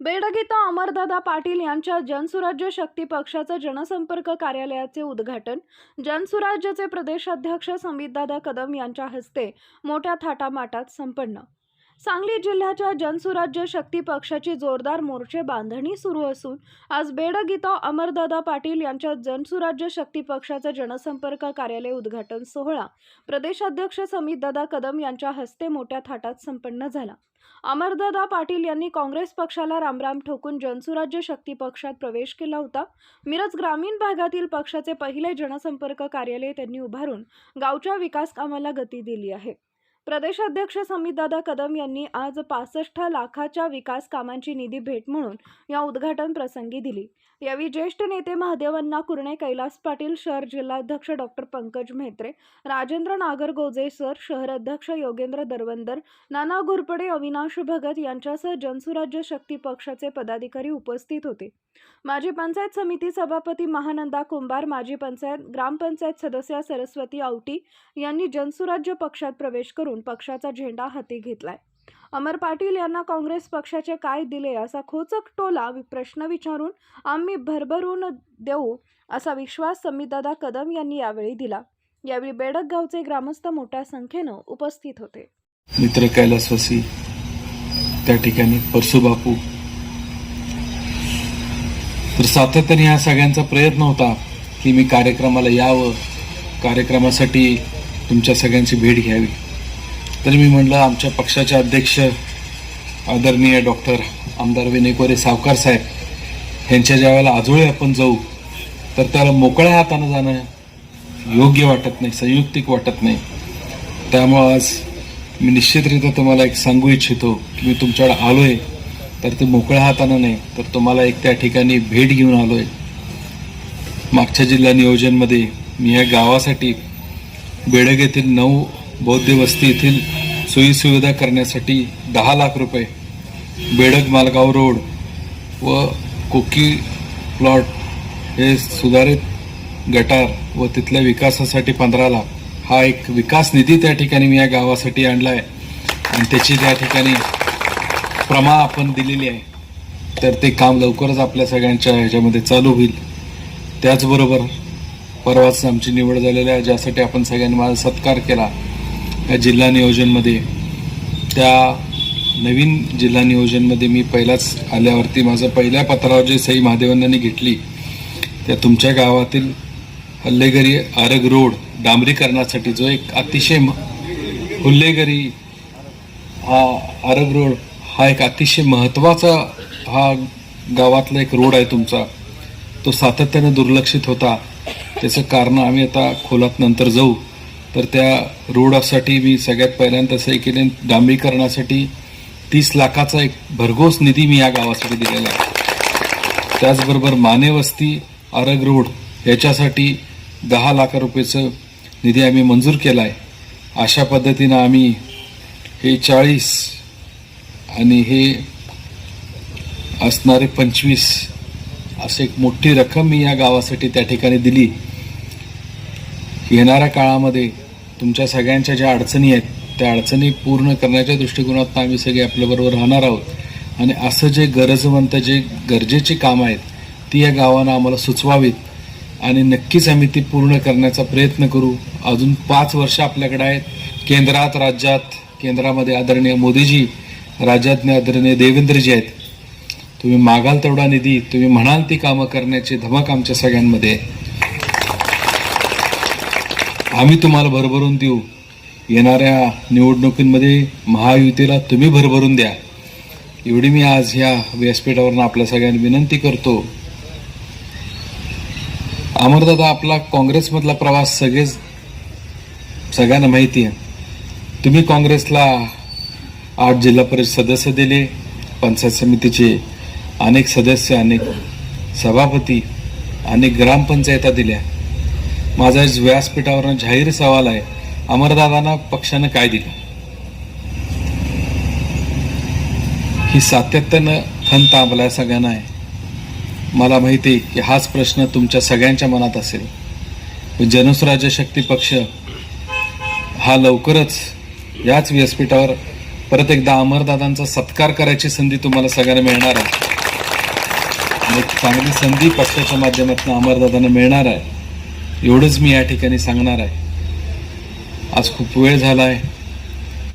बेडगीता अमरदादा पाटील यांच्या जनसुराज्य शक्ती पक्षाचं जनसंपर्क कार्यालयाचे उद्घाटन जनसुराज्यचे प्रदेशाध्यक्ष समितदादा कदम यांच्या हस्ते मोठ्या थाटामाटात संपन्न सांगली जिल्ह्याच्या जनसुराज्य शक्ती पक्षाची जोरदार मोर्चे बांधणी सुरू असून आज बेडगीता अमरदादा पाटील यांच्या जनसुराज्य शक्ती पक्षाचं जनसंपर्क कार्यालय उद्घाटन सोहळा. प्रदेशाध्यक्ष समितदादा कदम यांच्या हस्ते मोठ्या थाटात संपन्न झाला. अमरदादा पाटील यांनी काँग्रेस पक्षाला रामराम ठोकून जनसुराज्य शक्ती पक्षात प्रवेश केला होता. मिरज ग्रामीण भागातील पक्षाचे पहिले जनसंपर्क कार्यालय त्यांनी उभारून गावच्या विकास कामाला गती दिली आहे. प्रदेशाध्यक्ष समितदादा कदम यांनी आज पासष्ट लाखाच्या विकास कामांची निधी भेट म्हणून या उद्घाटन प्रसंगी दिली. यावेळी ज्येष्ठ नेते महादेवन्ना कुर्णे कैलास पाटील शहर जिल्हाध्यक्ष डॉक्टर पंकज म्हेत्रे राजेंद्र नागरगोजे सर शहर अध्यक्ष योगेंद्र दरवंदर नाना घोरपडे अविनाश भगत यांच्यासह जनसुराज्य शक्ती पक्षाचे पदाधिकारी उपस्थित होते. माजी पंचायत समिती सभापती महानंदा कुंभार माजी पंचायत ग्रामपंचायत सदस्या सरस्वती आवटी यांनी जनसुराज्य पक्षात प्रवेश करून पक्षाचा झेंडा हाती घेतलाय. अमर पाटील यांना काँग्रेस पक्षाचे काय दिले असा खोचक टोला प्रश्न विचारून आम्ही भरभरून देऊ असा विश्वास समितदादा कदम यांनी यावेळी दिला. यावेळी बेडक गावचे ग्रामस्थ मोठ्या संख्येनं उपस्थित होते. मित्र कैलासवासी त्या ठिकाणी परसुबापू तर सातत्याने या सगळ्यांचा प्रयत्न होता की मी कार्यक्रमाला यावं. कार्यक्रमासाठी तुमच्या सगळ्यांची भेट घ्यावी. तर मी म्हणलं आमच्या पक्षाचे अध्यक्ष आदरणीय डॉक्टर आमदार विनयकोरे सावकार साहेब यांच्या ज्यावेळेला आजोळे आपण जाऊ तर त्याला मोकळ्या हातानं जाणं योग्य वाटत नाही संयुक्तिक वाटत नाही. त्यामुळं आज मी निश्चितरित्या तुम्हाला एक सांगू इच्छितो की मी तुमच्याकडे आहे तर ते मोकळ्या हातानं नाही तर तुम्हाला एक त्या ठिकाणी भेट घेऊन आलो आहे मागच्या जिल्हा नियोजनमध्ये मी या गावासाठी बेडग येथील नऊ बौद्ध वस्ती येथील सोयीसुविधा करण्यासाठी दहा लाख रुपये बेडग मालगाव रोड व कोकी प्लॉट हे सुधारित गटार व तिथल्या विकासासाठी पंधरा लाख. हा एक विकास निधी त्या ठिकाणी मी या गावासाठी आणला आहे आणि त्याची त्या ठिकाणी प्रमा आपण दिलेली आहे. तर ते काम लवकरच आपल्या सगळ्यांच्या ह्याच्यामध्ये चालू होईल. त्याचबरोबर परवाच आमची निवड झालेली आहे ज्यासाठी आपण सगळ्यांनी माझा सत्कार केला. या जिल्हा नियोजनमध्ये त्या नवीन जिल्हा नियोजनमध्ये मी पहिलाच आल्यावरती माझं पहिल्या पत्रावर जे सही महादेवांनी घेतली त्या तुमच्या गावातील हल्लेगरी आरग रोड डांबरीकरणासाठी जो एक अतिशय म- हुल्लेगरी हा आरग रोड हा एक अतिशय महत्त्वाचा हा गावातला एक रोड आहे तुमचा. तो सातत्यानं दुर्लक्षित होता. त्याचं कारण आम्ही आता खोलात नंतर जाऊ. तर त्या रोडसाठी मी सगळ्यात पहिल्यांदा सही केले. डांबरीकरणासाठी तीस लाखाचा एक भरघोस निधी मी या गावासाठी दिलेला आहे. त्याचबरोबर मानेवस्ती आरग रोड याच्यासाठी दहा लाख रुपयेचं निधी आम्ही मंजूर केला आहे अशा पद्धतीनं आम्ही हे चाळीस आणि हे असणारे पंचवीस असं एक मोठी रक्कम मी या गावासाठी त्या ठिकाणी दिली. येणाऱ्या काळामध्ये तुमच्या सगळ्यांच्या ज्या अडचणी आहेत त्या अडचणी पूर्ण करण्याच्या दृष्टिकोनातून आम्ही सगळे आपल्याबरोबर राहणार आहोत. आणि असं जे गरजवंत जे गरजेची कामं आहेत ती या गावानं आम्हाला सुचवावीत. आणि नक्कीच आम्ही ती पूर्ण करण्याचा प्रयत्न करू. अजून पाच वर्ष आपल्याकडे आहेत. केंद्रात राज्यात केंद्रामध्ये आदरणीय मोदीजी राज्यात आदरणीय देवेंद्रजी आहेत. तुम्ही मागाल तेवढा निधी तुम्ही म्हणाल ती कामं करण्याची धमक आमच्या सगळ्यांमध्ये आहे. आम्ही तुम्हाला भरभरून देऊ. येणाऱ्या निवडणुकींमध्ये महायुतीला तुम्ही भरभरून द्या. एवढी मी आज ह्या व्यासपीठावरून आपल्या सगळ्यांना विनंती करतो. अमरदादा आपला काँग्रेसमधला प्रवास सगळेच सगळ्यांना माहिती आहे. तुम्ही काँग्रेसला आठ जिल्हा परिषद सदस्य दिले पंचायत समितीचे अनेक सदस्य अनेक सभापती अनेक ग्रामपंचायता दिल्या. माझा आज व्यासपीठावरनं जाहीर सवाल आहे. अमरदादांना पक्षानं काय दिलं? ही सातत्यानं खंत आपल्या सगळ्यांना आहे. मला माहिती आहे की हाच प्रश्न तुमच्या सगळ्यांच्या मनात असेल. जनसुराज्य शक्ती पक्ष हा लवकरच याच व्यासपीठावर परत एकदा अमरदादांचा सत्कार करायची संधी तुम्हाला सगळ्यांना मिळणार आहे. आणि चांगली संधी पक्षाच्या माध्यमातून अमरदादांना मिळणार आहे. एवढंच मी या ठिकाणी सांगणार आहे. आज खूप वेळ झाला आहे.